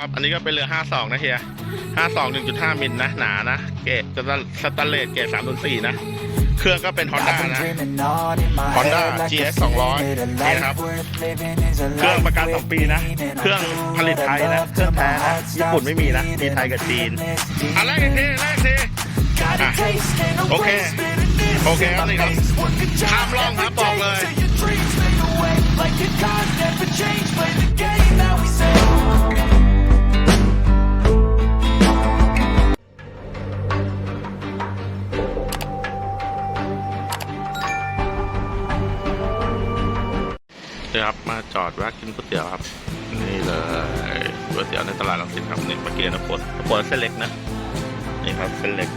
ครับอันนี้ก็เป็นเรือ 52 นะเฮีย 52 1.5 มิลนะ หนานะ เกรดสแตนเลสเกรด304 นะ เครื่องก็เป็น Honda นะ Honda GS 200นี่นะครับ เครื่องประกัน 2 ปีนะ เครื่องผลิตไทยนะ เครื่องแท้นะ ญี่ปุ่นไม่มีนะ มีไทยกับจีน อันแรกอีกทีแรกอีกทีโอเค โอเคครับนี่ครับห้ามลองครับบอกเลยนี่ ครับมาจอดแวะกินก๋วยเตี๋ยวครับ นี่เลยก๋วยเตี๋ยวในตลาดรังสิตครับนี่เมื่อกี้นะปวดปวดเส้นเล็กนะนี่ครับเส้นเล็ก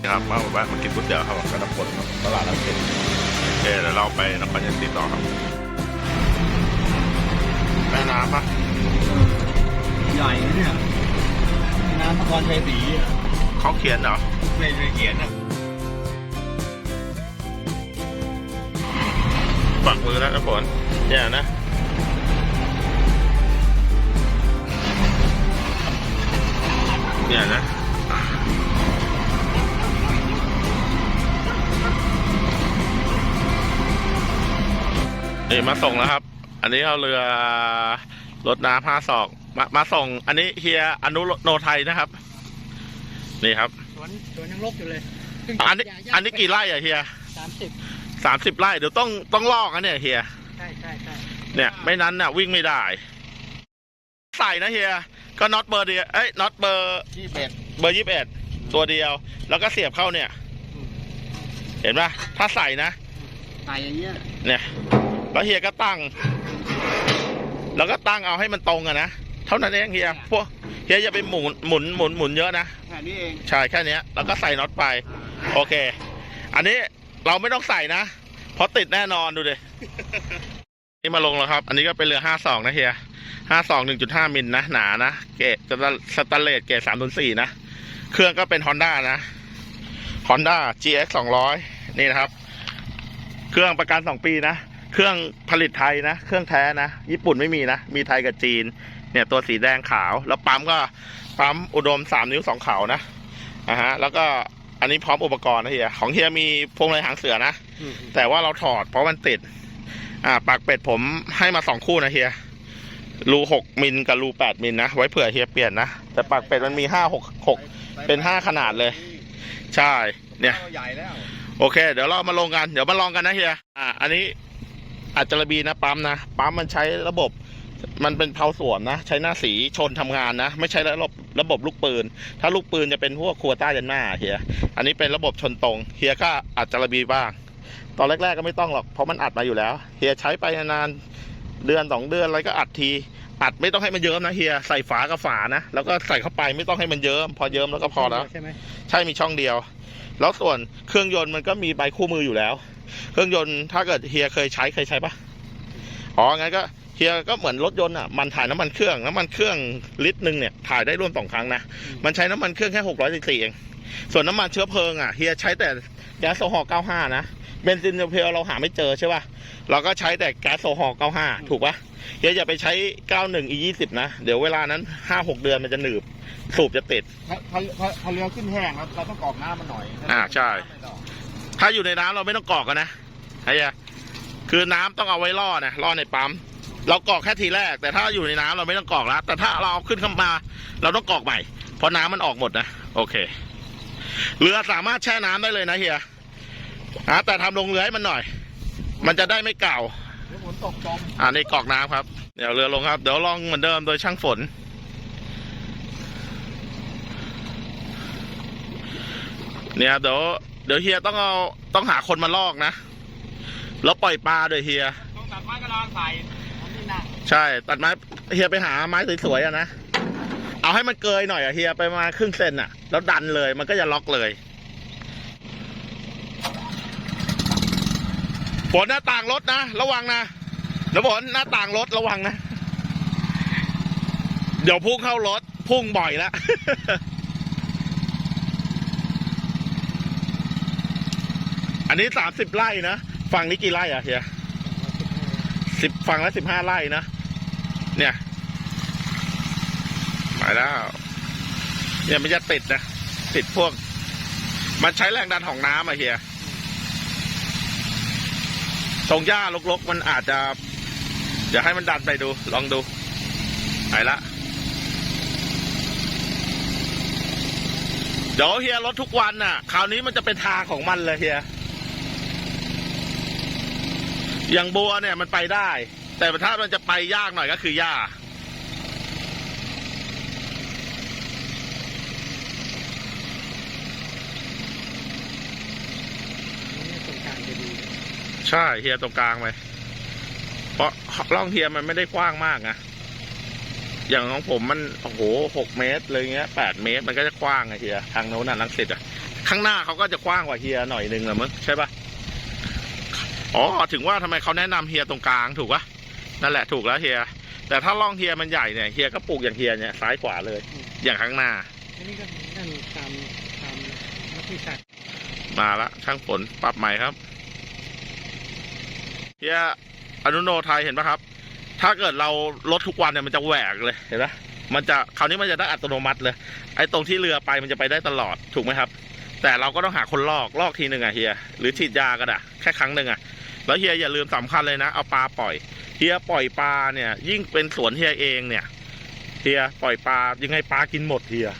นี่ครับมาแวะมากินก๋วยเตี๋ยวครับกระดับปวดครับตลาดรังสิตโอเคเดี๋ยวเราไปนครยศรีต่อครับแม่น้ำปะใหญ่นะเนี่ยน้ำนครชัยศรีอะเขาเขียนเหรอ ไม่ได้เขียนอะฝักมือแล้วนะฝนเนี่ยนะเนี่ยนะนี่มาส่งแล้วครับ อันนี้เอาเรือรถน้ำห้าศอก มามาส่ง อันนี้เฮียอนุโนไทยนะครับ นี่ครับ วนสวนยังรกอยู่เลยอันนี้อันนี้กี่ไร่อะเฮียสามสิบสามสิบไร่เดี๋ยวต้องต้องลอกอันเนี่ยเฮีย ใช่ใช่ใช่เนี่ยไม่นั้นน่ะวิ่งไม่ได้ ใส่นะเฮีย ก็น็อตเบอร์เดียวเอ้ยน็อตเบอร์ที่เป็ดเบอร์ยี่สิบเอ็ดตัวเดียว แล้วก็เสียบเข้าเนี่ย เห็นปะถ้าใส่นะ ตายอย่างเงี้ยเนี่ย แล้วเฮียก็ตั้ง แล้วก็ตั้งเอาให้มันตรงอะนะ เท่านั้นเองเฮีย พวก เฮียอย่าไปหมุนหมุนหมุนหมุนเยอะนะแค่นี้เองใช่แค่เนี้ยแล้วก็ใส่น็อตไป โอเค อันนี้เราไม่ต้องใส่นะ เพราะติดแน่นอนดูดิ นี่มาลงแล้วครับ อันนี้ก็เป็นเรือ52นะเฮีย52 1.5มิลนะ หนานะ เกรดสแตนเลสเกรด304นะ เครื่องก็เป็น Honda นะ Honda GX 200นี่นะครับ เครื่องประกัน2ปีนะ เครื่องผลิตไทยนะ เครื่องแท้นะ ญี่ปุ่นไม่มีนะ มีไทยกับจีน เนี่ยตัวสีแดงขาว แล้วปั๊มก็ปั๊มอุดม3นิ้ว2เขานะอ่าฮะ แล้วก็อันนี้พร้อมอุปกรณ์นะเฮีย ของเฮียมีพวงมาลัยหางเสือนะ แต่ว่าเราถอดเพราะมันติด อ่า ปากเป็ดผมให้มาสองคู่นะเฮีย รูหกมิลกับรูแปดมิลนะ ไว้เผื่อเฮียเปลี่ยนนะ แต่ปากเป็ดมันมีห้าหกหกเป็นห้าขนาดเลย ใช่ เนี่ย ใหญ่แล้ว โอเค เดี๋ยวเรามาลงกัน เดี๋ยวมาลองกันนะเฮีย อ่า อันนี้ อาจจะระบีนะปั๊มนะปั๊มมันใช้ระบบมันเป็นเพาสวมนะ ใช้หน้าสีชนทำงานนะ ไม่ใช่ระบบระบบลูกปืน ถ้าลูกปืนจะเป็นพวกครัวใต้ยันหน้าเฮียอันนี้เป็นระบบชนตรงเฮียก็อาจจะระบีบ้าง ตอนแรก ๆก็ไม่ต้องหรอกเพราะมันอัดมาอยู่แล้วเฮียใช้ไปนานๆเดือนสองเดือนอะไรก็อัดที อัดไม่ต้องให้มันเยิ้มนะเฮียใส่ฝากับฝานะแล้วก็ใส่เข้าไปไม่ต้องให้มันเยิ้มพอเยิ้มแล้วก็พอแล้วใช่ไหมใช่มีช่องเดียว แล้วส่วนเครื่องยนต์มันก็มีใบคู่มืออยู่แล้ว เครื่องยนต์ถ้าเกิดเฮียเคยใช้เคยใช้ปะอ๋องั้นก็เฮียก็เหมือนรถยนต์อะมันถ่ายน้ำมันเครื่องน้ำมันเครื่องลิตรหนึ่งเนี่ยถ่ายได้ร่วมสองครั้งนะมันใช้น้ำมันเครื่องแค่หกร้อยซีซีเองส่วนน้ำมันเชื้อเพลิงอะเฮียใช้แต่แก๊สโซฮอล์95 นะเบนซินเพียวเราหาไม่เจอใช่ป่ะเราก็ใช้แต่แก๊สโซฮอล์95 ถูกปะ เฮียอย่าไปใช้91 e 20นะ เดี๋ยวเวลานั้น5-6เดือนมันจะหนืบ สูบจะติด ถ้าถ้าถ้าถ้าเรือขึ้นแห้งเราเราต้องกรอกน้ำมันหน่อยอ่าใช่ ถ้าอยู่ในน้ำเราไม่ต้องกรอกกันนะไอ้เหี้ยคือน้ำต้องเอาไว้ล่อนะล่อในปั๊มเรากรอกแค่ทีแรก แต่ถ้าอยู่ในน้ำเราไม่ต้องกรอกแล้วแต่ถ้าเราเอาขึ้นเข้ามา เราต้องกรอกใหม่ เพราะน้ำมันออกหมดนะโอเค เรือสามารถแช่น้ำได้เลยนะเฮียอะแต่ทำลงเรือให้มันหน่อย มันจะได้ไม่เก่า เดี๋ยวฝนตกจมอ่านี่กรอกน้ำครับ เดี๋ยวเรือลงครับ เดี๋ยวลองเหมือนเดิมโดยช่างฝน เนี่ยเดี๋ยวเดี๋ยวเฮียต้องเอาต้องหาคนมาลอกนะ แล้วปล่อยปลาด้วยเฮีย ต้องตัดไม้กระดานใส่อันนี้นะใช่ ตัดไม้เฮียไปหาไม้สวยๆอะนะ เอาให้มันเกยหน่อยอะเฮียไปมาครึ่งเซนอะแล้วดันเลยมันก็จะล็อกเลยฝนหน้าต่างรถนะ ระวังนะ เดี๋ยวฝนหน้าต่างรถระวังนะ เดี๋ยวพุ่งเข้ารถ พุ่งบ่อยแล้วอันนี้สามสิบไร่นะฝั่งนี้กี่ไร่อะเฮียสิบฝั่งละสิบห้าไร่นะ เนี่ยไปแล้วเนี่ยมันจะติดนะ ติดพวก มันใช้แรงดันของน้ำอะเฮียตรงหญ้ารกๆ มันอาจจะ เดี๋ยวให้มันดันไปดู ลองดู ไปละ เดี๋ยวเฮียรถทุกวันน่ะ คราวนี้มันจะเป็นทางของมันเลยเฮีย อย่างบัวเนี่ยมันไปได้ แต่ถ้ามันจะไปยากหน่อยก็คือหญ้ากใช่เฮียตรงกลางไป เพราะร่องเฮียมันไม่ได้กว้างมากนะอย่างของผมมันโอ้โหหกเมตรเลยเงี้ยแปดเมตรมันก็จะกว้างไงเฮียทางโน้นน่ะลังสิตอะข้างหน้าเขาก็จะกว้างกว่าเฮียหน่อยนึงละมั้งใช่ปะอ๋อถึงว่าทำไมเขาแนะนำเฮียตรงกลางถูกปะนั่นแหละถูกแล้วเฮีย แต่ถ้าร่องเฮียมันใหญ่เนี่ยเฮียก็ปลูกอย่างเฮียเนี่ยซ้ายขวาเลย อย่างข้างหน้าอันนี้ก็นั่นตามตามนักวิชาการมาละช่างฝนปรับใหม่ครับเฮีย อนุโนไทยเห็นปะครับ ถ้าเกิดเราลดทุกวันเนี่ยมันจะแหวกเลยเห็นปะมันจะคราวนี้มันจะได้อัตโนมัติเลย ไอ้ตรงที่เรือไปมันจะไปได้ตลอดถูกไหมครับ แต่เราก็ต้องหาคนลอกลอกทีหนึ่งอะเฮียหรือฉีดยาก็ได้แค่ครั้งหนึ่งอะแล้วเฮียอย่าลืมสำคัญเลยนะเอาปลาปล่อยเฮียปล่อยปลาเนี่ย ยิ่งเป็นสวนเฮียเองเนี่ยเฮียปล่อยปลายังไงปลากินหมดเฮีย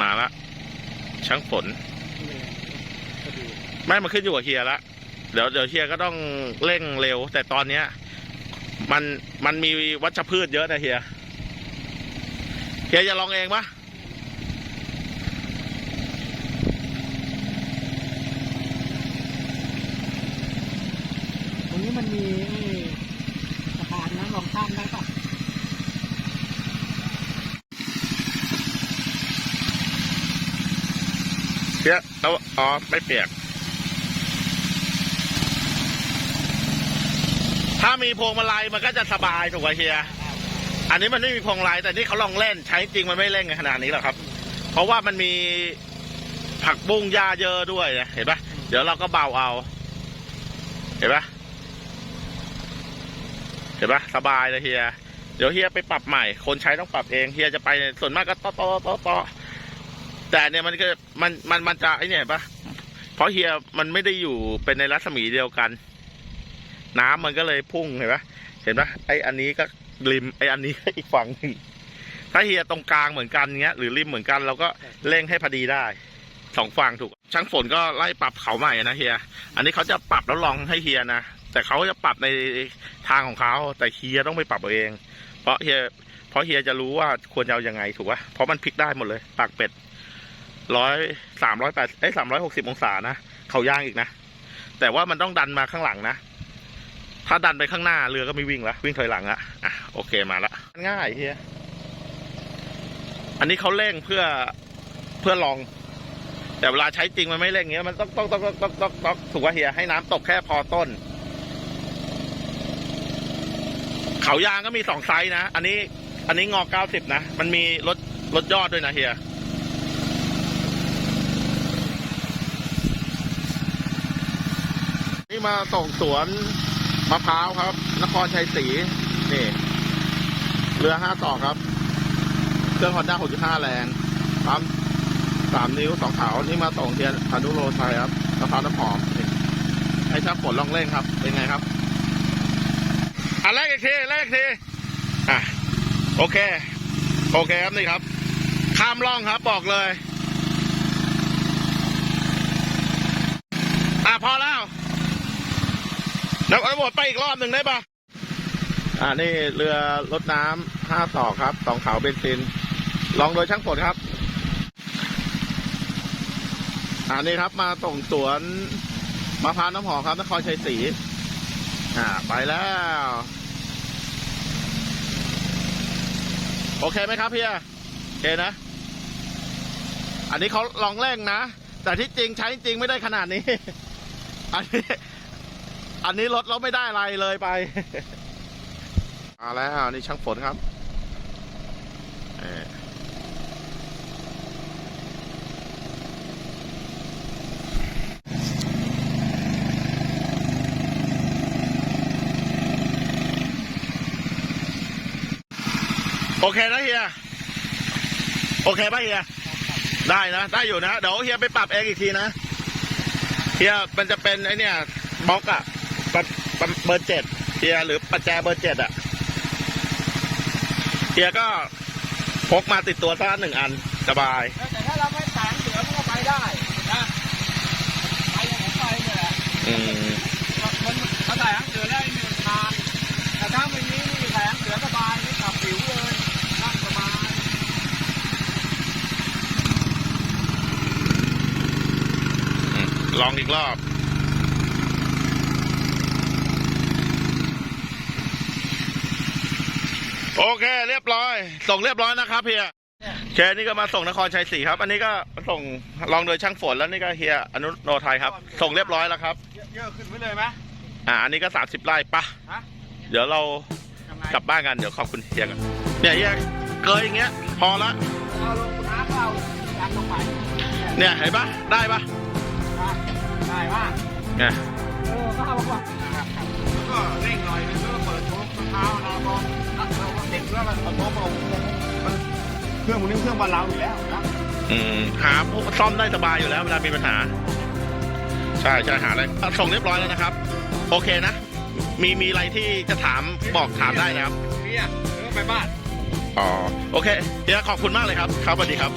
มาละช่างฝนไม่มันขึ้นอยู่กับเฮียละเดี๋ยวเดี๋ยวเฮียก็ต้องเร่งเร็ว แต่ตอนเนี้ย มันมันมีวัชพืชเยอะนะเฮีย เฮียจะลองเองปะตรงนี้มันมีไอ้สะพานนะลองข้ามได้ปะเฮียเอาอ๋อ ไม่เปียก ถ้ามีพวงมาลัยมันก็จะสบายถูกไหมเฮีย อันนี้มันไม่มีพวงมาลัยแต่นี่เขาลองเล่นใช้จริงมันไม่เล่นกันขนาดนี้หรอกครับ เพราะว่ามันมีผักบุ้งหญ้าเยอะด้วยนะเห็นปะเดี๋ยวเราก็เบาเอา เห็นปะเห็นปะสบายเลยเฮีย เดี๋ยวเฮียไปปรับใหม่ คนใช้ต้องปรับเองเฮียจะไปส่วนมากก็ต่อต่อต่อต่อแต่เนี่ยมันก็มันมันมันจะไอเนี่ยเห็นปะเพราะเฮียมันไม่ได้อยู่เป็นในรัศมีเดียวกัน น้ำมันก็เลยพุ่งเห็นปะเห็นปะไออันนี้ก็ริมไออันนี้อีกฝั่งหนึ่งถ้าเฮียตรงกลางเหมือนกันเงี้ยหรือริมเหมือนกันเราก็เร่งให้พอดีได้สองฝั่งถูก ช่างฝนก็ไล่ปรับเขาใหม่นะเฮีย อันนี้เขาจะปรับแล้วลองให้เฮียนะ แต่เขาจะปรับในทางของเขา แต่เฮียต้องไปปรับเอาเอง เพราะเฮีย เพราะเฮียจะรู้ว่าควรจะเอายังไงถูกปะเพราะมันพลิกได้หมดเลย ปากเป็ดร้อยสามร้อยแปดเอ้สามร้อยหกสิบองศานะ เขาย่างอีกนะ แต่ว่ามันต้องดันมาข้างหลังนะ ถ้าดันไปข้างหน้าเรือก็ไม่วิ่งละวิ่งถอยหลังอะอะโอเคมาละง่ายเฮียอันนี้เขาเร่งเพื่อเพื่อลอง แต่เวลาใช้จริงมันไม่เร่งเงี้ยมันต้องต้องต้องต้องต้องต้องถูกว่าเฮียให้น้ำตกแค่พอต้น เขายางก็มีสองไซส์นะ อันนี้อันนี้งอเก้าสิบนะ มันมีรถรถยอดด้วยนะเฮียนี่มาส่งสวน มะพร้าวครับ นครชัยศรีนี่ เรือห้าต่อครับ เครื่องฮอนด้าหกจุดห้าแรงปั๊มสามนิ้วสองขาวนี่มาส่งเทียนอนุโลไทยครับมะพร้าวน้ำหอมนี่ให้ช่างฝนลองเล่นครับ เป็นไงครับอะแรกอีกทีแรกอีกทีอะโอเค โอเคครับนี่ครับ ข้ามร่องครับบอกเลย อะพอแล้ว แล้วเอาหมดไปอีกรอบหนึ่งได้ปะอ่านี่เรือรถน้ำห้าต่อครับสองขาวเบนซิน ลองโดยช่างฝนครับอ่านี่ครับมาส่งสวนมะพร้าวน้ำหอมครับนครชัยศรีอ่า ไปแล้ว โอเคไหมครับเพียโอเคนะ อันนี้เขาลองเร่งนะ แต่ที่จริงใช้จริงไม่ได้ขนาดนี้ อันนี้ คันนี้รถเราไม่ได้อะไรเลยไป มาแล้วนี่ช่างฝนครับโอเคนะเฮีย โอเคป่ะเฮีย ได้นะ ได้อยู่นะ เดี๋ยวเฮียไปปรับเองอีกทีนะ เฮียมันจะเป็นไอเนี่ยบล็อกอะ เบอร์เจ็ดเฮียหรือประแจเบอร์เจ็ดอะเฮียก็พกมาติดตัวสักหนึ่งอันสบาย แต่ถ้าเราไม่แสงเสือมันก็ไปได้นะไปอย่างผมไปเนี่ยแหละอืมมันถ้าแสงเสือได้หนึ่งทางแต่ถ้าไม่มีนี่แสงเสือสบายนี่ขับผิวเลยนั่งสบายอืมลองอีกรอบ โอเค เรียบร้อย ส่งเรียบร้อยนะครับเฮียโอเคนี่ก็มาส่งนครชัยศรีครับ อันนี้ก็ส่งลองโดยช่างฝนแล้วนี่ก็เฮียอนุโนไทยครับ ส่งเรียบร้อยแล้วครับ เยอะขึ้นไปเลยไหมอ่าอันนี้ก็สามสิบไร่ปะฮะเดี๋ยวเรายังไงกลับบ้านกันเดี๋ยวขอบคุณเฮียกันเนี่ยเฮียเกยอย่างเงี้ย พอละเอาลงน้ำเอายางลงไปเนี่ยเห็นปะได้ปะได้มากเนี่ยเออก็เอาว่าแล้วก็เร่งหน่อยนึงแล้วก็เปิดโชว์เท้านะพอเรา เด็กด้วยมันเอาโชว์มาลงเครื่องพวกนี่เครื่องบานเราอยู่แล้วนะอืมหาพวกซ่อมได้สบายอยู่แล้วเวลามีปัญหา ใช่ใช่หาอะไรอะส่งเรียบร้อยแล้วนะครับ โอเคนะ มีมีอะไรที่จะถามบอกถามได้นะครับ เนี่ยเออไปบ้าน อ๋อ โอเคเฮียขอบคุณมากเลยครับ ครับสวัสดีครับ